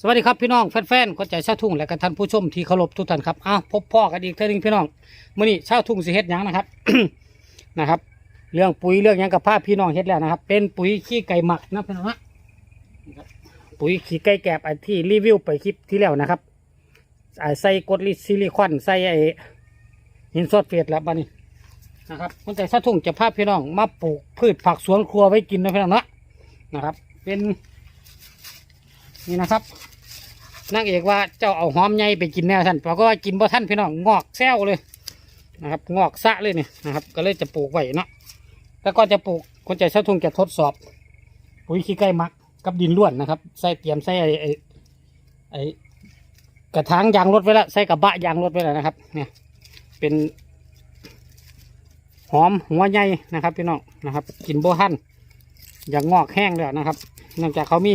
สวัสดีครับพี่น้องแฟนๆคนใจชาวทุ่งและก็ท่านผู้ชมที่เคารพทุกท่านครับอ้าวพบพ่อกันอีกเท่านึงพี่น้องมื่อนี้ชาวทุ่งสิเฮ็ดหยังนะครับ นะครับ เรื่องปุ๋ยเรื่องหยังกับภาพพี่น้องเฮ็ดแล้วนะครับ เป็นปุ๋ยขี้ไก่หมักนะพี่น้องนะครับปุ๋ยขี้ไก่แกบอันที่รีวิวไปคลิปที่แล้วนะครับอ่าใส่กรดลิซิลิคอนใส่ไอหินซอดเฟสแล้วบ้านี้นะครับคนใจชาวทุ่งจะพาพี่น้องมาปลูกพืชผักสวนครัวไว้กินนะพี่น้องนะนะครับ เป็น นี่นะครับนางเอกว่าเจ้าเอาหอมใหญ่ไปกินแนวท่านปรากฏว่ากินบ่ท่านพี่น้องงอกแซวเลยนะครับ งอกสะเลยนี่นะครับ ก็เลยจะปลูกไว้เนาะแล้วก็จะปลูกคนใจเช่าทุ่งจะทดสอบปุ๋ยขี้ไก่มักกับดินล้วนนะครับใส่เตรียมใส่ไอ้ไอ้ไอ้กระถางยางรถไว้แล้วใส่กระบะยางรถไว้แล้วนะครับ เนี่ยเป็นหอมหัวใหญ่นะครับพี่น้องนะครับ กินบ่ท่านอย่างงอกแห้งแล้วนะครับเนื่องจากเขามี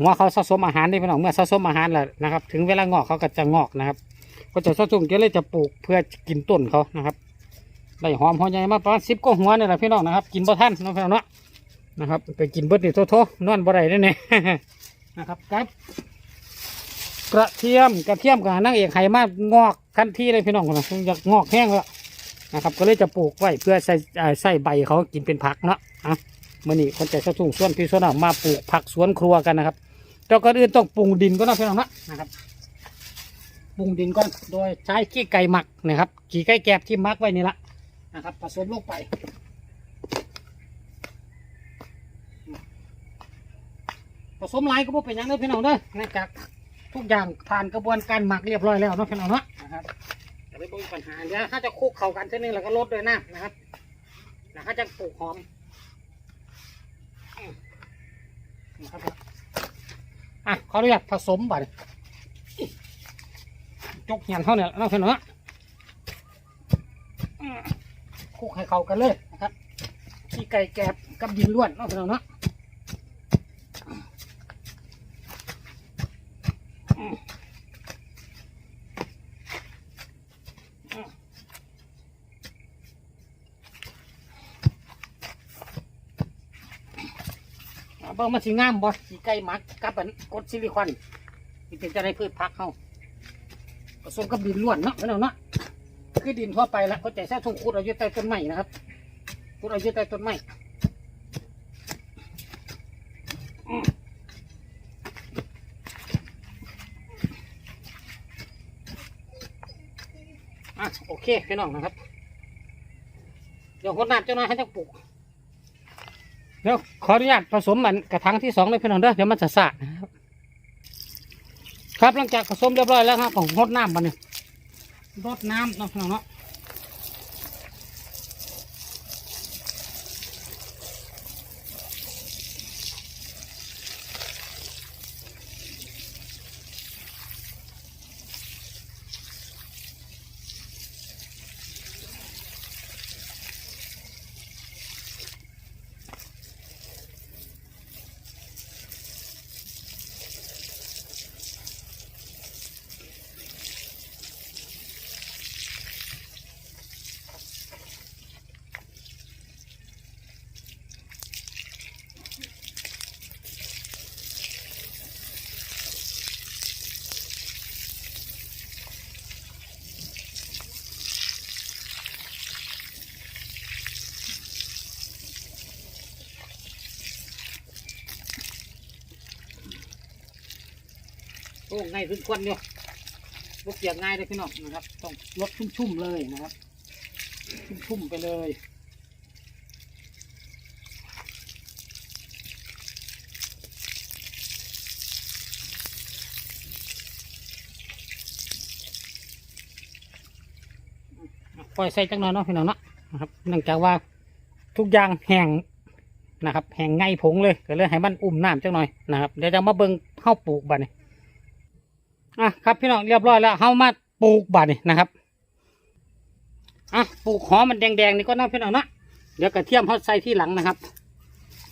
หัวเขาสะสมอาหารได้พี่น้องเมื่อสะสมอาหารแล้วนะครับ ถึงเวลางอกเขาก็จะงอกนะครับ ก็จะสะสมก็เลยจะปลูกเพื่อกินต้นเขานะครับได้หอมหัวใหญ่มาประมาณสิบก็หัวนี่แหละพี่น้องนะครับ กินบ่ทันน้องพี่น้องเนาะนะครับไปกินเบิดนี่โทษๆนอนบ่ได้แน่ๆนะครับครับกระเทียมกระเทียมกับนางเอกไห่มางอกทันทีเลยพี่น้องคนนะอยากงอกแห้งแล้วนะครับ ก็เลยจะปลูกไว้เพื่อใส่ใส่ใบเขากินเป็นผักเนาะอะ มื่อนี้คนใจสะทุ่งส่วนพี่ส่วนน้องมาปลูกผักสวนครัวกันนะครับแต่ก่อนอื่นต้องปรุงดินก็นะพี่น้องนะนะครับปรุงดินก่อนโดยใช้ขี้ไก่หมักนะครับขี้ไก่แกบที่หมักไว้นี่ละนะครับผสมลงไปผสมลายก็บ่เป็นยังเลยพี่น้องเด้อนื่องจากทุกอย่างผ่านกระบวนการหมักเรียบร้อยแล้วเนาะพี่น้องเนาะนะครับจะไม่มีปัญหาเดี๋ยวถ้าจะคุกเข้ากันเช่นนึงแล้วก็ลดด้วยนะนะครับแล้วถ้าจะปลูกหอม นะครับ อะขอเรียกผสมบ่อนจกเหียนเขาเนี่ยน้องเสนอคุกให้เขากันเลยนะครับขี้ไก่แกบกับดินล้วนน้องเสนอเนาะอืมอืมอ่าเบิ่งมันสิงามบ่ขี้ไก่หมักกับอันกรดซิลิคอนที่เป็นจะได้พืชพักเขาผสมกับดินล้วนเนาะพี่น้องเนาะคือดินทั่วไปละก็ใจแท้ทุ่งขุดเอาอยู่ใต้ต้นไม้นะครับขุดเอาอยู่ใต้ต้นไม้อะโอเคพี่น้องนะครับ เดี๋ยวคนน้ำเจ้าน้าให้จ้าปลูก เดี๋ยวขออนุญาตผสมมันกระถางที่สองเลยพี่น้องเด้อเดี๋ยวมันจะสะนะครับครับหลังจากผสมเรียบร้อยแล้วครับผมรดน้ำมันเนี่ยรดน้ำเนาะพี่น้องเนาะ โอ้ง่ายขึ้นควันอยู่รดเปียกง่ายเลยพี่น้องนะครับ ต้องรดชุ่มๆเลยนะครับ ชุ่มๆไปเลยปล่อยใส่จังหน่อยเนาะพี่น้องเนาะนะครับเนื่องจากว่าทุกอย่างแห้งนะครับแห้งไงผงเลยก็เลยให้มันอุ่มน้ำจังหน่อยนะครับเดี๋ยวจะมาเบิ่งเข้าปลูกบัดนี้ อะครับพี่น้องเรียบร้อยแล้วเข้ามาปลูกบัดนี้นะครับอะปลูกหอมมันแดงๆนี่ก็น่าพี่น้องนะเดี๋ยวกระเทียมเขาใส่ที่หลังนะครับ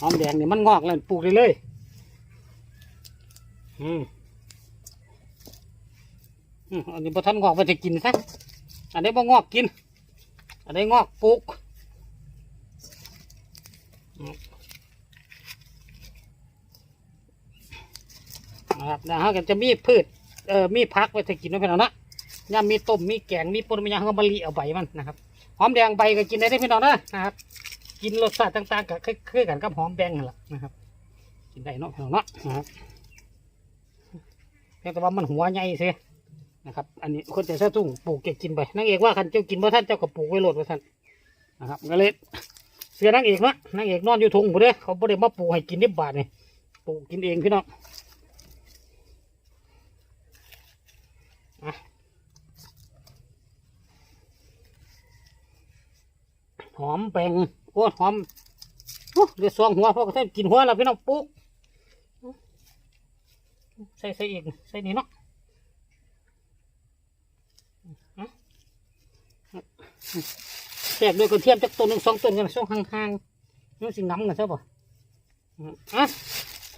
หอมแดงนี่มันงอกแล้วปลูกเลยเลยอืมอืมอันนี้พอท่านงอกไปจะกินซะอันนี้บ่งอกกิน อันนี้งอกปลูกนะครับนะฮะก็จะมีพืช เอ่อมีพักไว้ถ้ากินเนาะพี่น้องเนาะย่ามมีต้มมีแกงมีปนมียังเขาก็มาลีเอาใบมันนะครับหอมแดงใบก็กินได้เด้พี่น้องเนาะนะครับ กินรสชาติต่างๆก็คือกันกับหอมแดงนั่นแหละนะครับ กินได้เนาะพี่น้องเนาะนะครับเพียงแต่ว่ามันหัวใหญ่สินะครับ อันนี้คนแต่ซะตุ้งปลูกเก็บกินไปนางเอกว่าคันเจ้ากินบ่ท่านเจ้าก็ปลูกไว้โหลดไว้ท่านนะครับก็เลยเสียนางเอกนะนางเอกนอนอยู่ทุ่งบ่เด้อเขาบ่ได้มาปลูกให้กินนิบบาทนี่ปลูกกินเองพี่น้องอะ หอมแปงโอ้หอมโอ้เดี๋ยวสองหัวพ่อก็ท่กินหัวแล้วพี่น้องปลูกใส่ใส่อีกใส่นี่เนาะแทรกด้วยกระเทียมจักต้นหนึ่งสองต้นกันช่วงห่างๆนี่สิน้ำกันใช่ป่ะอะ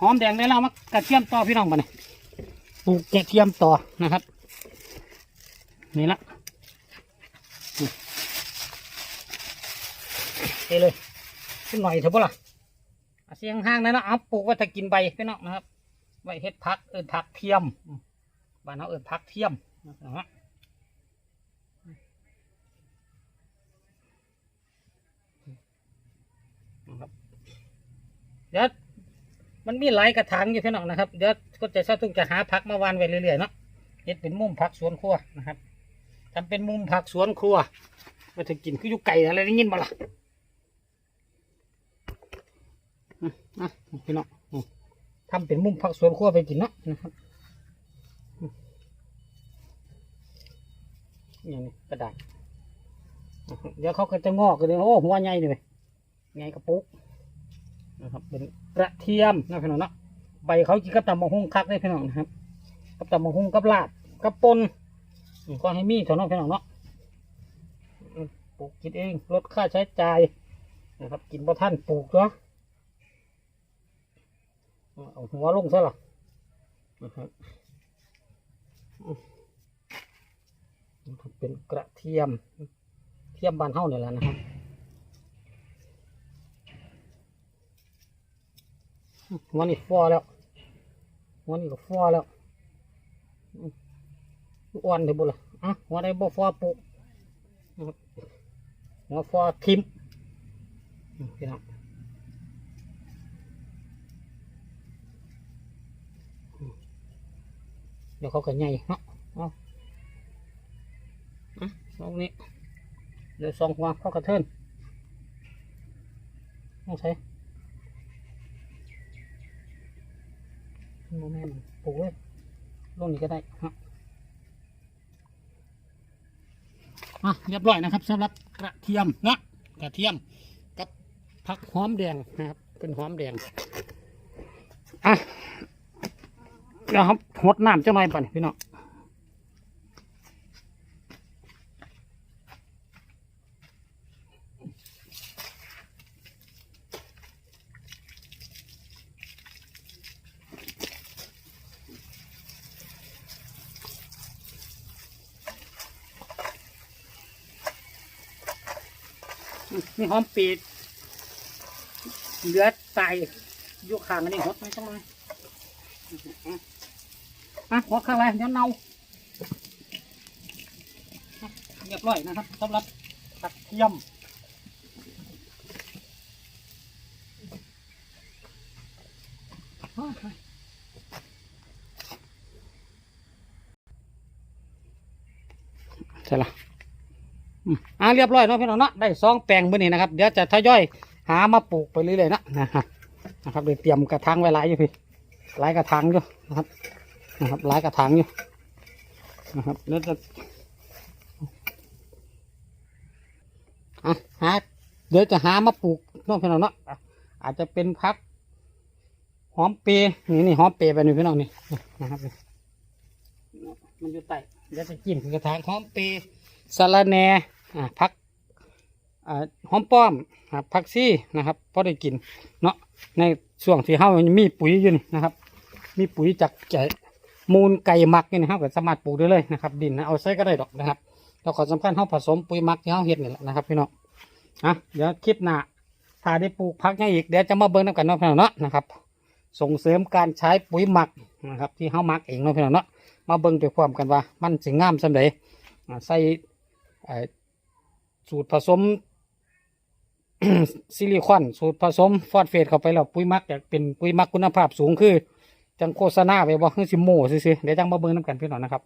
หอมแดงได้แล้วมากระเทียมต่อพี่น้องมาเนี่ยปลูกกระเทียมต่อนะครับ นี่ละเทเลยขึ้นหน่อยเถอะป่ะล่ะเอาเสียงห่างนั่นนะเอาปลูกว้ถ้ากินใบพี่น้องนะครับไว้เฮ็ดพักเอินพักเทียมบ้านเราเอินพักเทียมนะครับนะเดี๋ยวมันมีหลายกระถางอยู่พี่น้องนะครับ เดี๋ยวก็จะชาตุ้งจะหาผักมาวานไว้เรื่อยๆเนาะเฮ็ดเป็นมุมผักสวนครัวนะครับ ทำเป็นมุมผักสวนครัวมาถึงกินคืออยู่ไก่อะไรได้ยินบ่ล่ะอืมอะพี่น้องทำเป็นมุมผักสวนครัวไปกินเนาะนะครับอย่างนี้กระดาษเดี๋ยวเขาก็จะงอกกันเลยโอ้หัวใหญ่เลยไงกระปุกนะครับเป็นกระเทียมนะพี่น้องเนาะใบเขากินกับตำมะฮุ่งคักได้พี่น้องนะครับ กับตำมะฮุ่งกับลาบกับปน อืมก็ให้มีเท่านั้นพี่น้องเนาะปลูกกินเองลดค่าใช้จ่ายนะครับ กินบ่ท่านปลูกเนาะเอาหัวลงซะล่ะนะครับเป็นกระเทียม เทียมบานเท่าเนี่ยแหละนะครับหัวนี่ฟอแล้วหัวนี่ก็ฟอแล้ว อืมอ้วนเถอะบุล่ะอะหัวได้บ่ฟอปุกนะครับหัวฟอทิมพี่น้องเดี๋ยวเขาก็ใหญ่เนาะเอาอะตรงนี้เดี๋ยวสองหัวเขากระเทินต้องใช้โมเมนต์ปลูกเลยลงนี้ก็ได้ฮะ อะเรียบร้อยนะครับสำหรับกระเทียมนะกระเทียมกับผักหอมแดงนะครับ เป็นหอมแดงอะเดี๋ยวครับหดน้ำเจ้าหน่อยป่ะนี่พี่น้อง นี่หอมปีดเหลือใส่ยู่ข้างอันนี้หดไม่ต้องเลยอะหัวข้างไรเดี๋ยวเน่าเรียบร้อยนะครับสำหรับกระเทียมใช่ละ อ่าเรียบร้อยเนาะพี่น้องเนาะได้ซองแปลงมื้อนี้นะครับเดี๋ยวจะทยอยหามาปลูกไปเรื่อยๆนะนะครับนะครับเดี๋ยวเตรียมกระถางไว้หลายอยู่พี่หลายกระถางอยู่นะครับนะครับหลายกระถางอยู่นะครับเดี๋ยวจะอะหาเดี๋ยวจะหามาปลูกเน้องพี่น้องเนาะอาจจะเป็นพักหอมเปรย์นี่นี่หอมเปรย์ไปนี่พี่น้องนี่นะครับมันอยู่ใต้เดี๋ยวจะจิ้มกระถางหอมเปรย์ สะระแหน่ผักหอมป้อมผักซี่นะครับพอได้กินเนาะในช่วงที่เฮามีปุ๋ยอยู่นี่นะครับ มีปุ๋ยจากไก่มูลไก่หมักนี่นะครับก็สามารถปลูกได้เลยนะครับ ดินนะเอาใส่ก็ได้ดอกนะครับแล้วขอสำคัญเฮาผสมปุ๋ยหมักที่เฮาเฮ็ดนี่แหละนะครับพี่น้องอะเดี๋ยวคลิปหน้าถ้าได้ปลูกผักยังอีกเดี๋ยวจะมาเบิ่งน้ำกันเนาะพี่น้องเนาะนะครับ ส่งเสริมการใช้ปุ๋ยหมักนะครับ ที่เฮามักเองเนาะพี่น้องเนาะมาเบิ่งไปพร้อมกันว่า มันสิงามสำใดใส่ สูตรผสมซิลิคอนสูตรผสมฟอสเฟตเข้าไปแล้วปุ๋ยมักอยากเป็นปุ๋ยมักคุณภาพสูงคือจังโฆษณาไปบ่คือสิโม่ซื่อเดี๋ยวจังมาเบิ่งนํกันพี่น้องนะครับ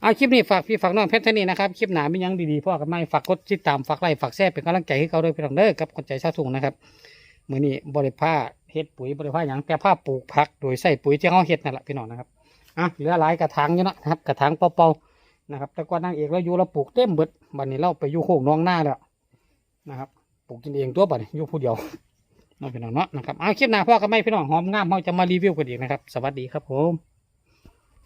เอาคลิปนี้ฝากพี่ฝากน้องเพชรท่านี้นะครับคลิปหน้ามียังดีๆพ่อกับไม่ฝากกดติดตามฝากไลค์ฝากแชร์เป็นกำลังใจให้เขาด้วยพี่น้องเด้อกับคนใจชาวทุ่งนะครับมือนี้บริผ้าเฮ็ดปุ๋ยบริผ้าหยังแต่ผ้าปลูกผักโดยใส่ปุ๋ยที่เฮาเฮ็ดนั่นแหละพี่น้องนะครับอะเหลือหลายกระถางอยู่นะนะครับกระถางเปล่าๆ นะครับแต่ก่อนนางเอกเราอยู่เราปลูกเต็มเบิดบัดนี้เราไปอยู่โคกน้องหน้าแล้วนะครับปลูกกินเองตัวบัดนี้อยู่ผู้เดียวเนาะพี่น้องเนาะนะครับเอาคลิปหน้าพ่อกับแม่พี่น้องหอมงามเราจะมารีวิวกันอีกนะครับ สวัสดีครับผม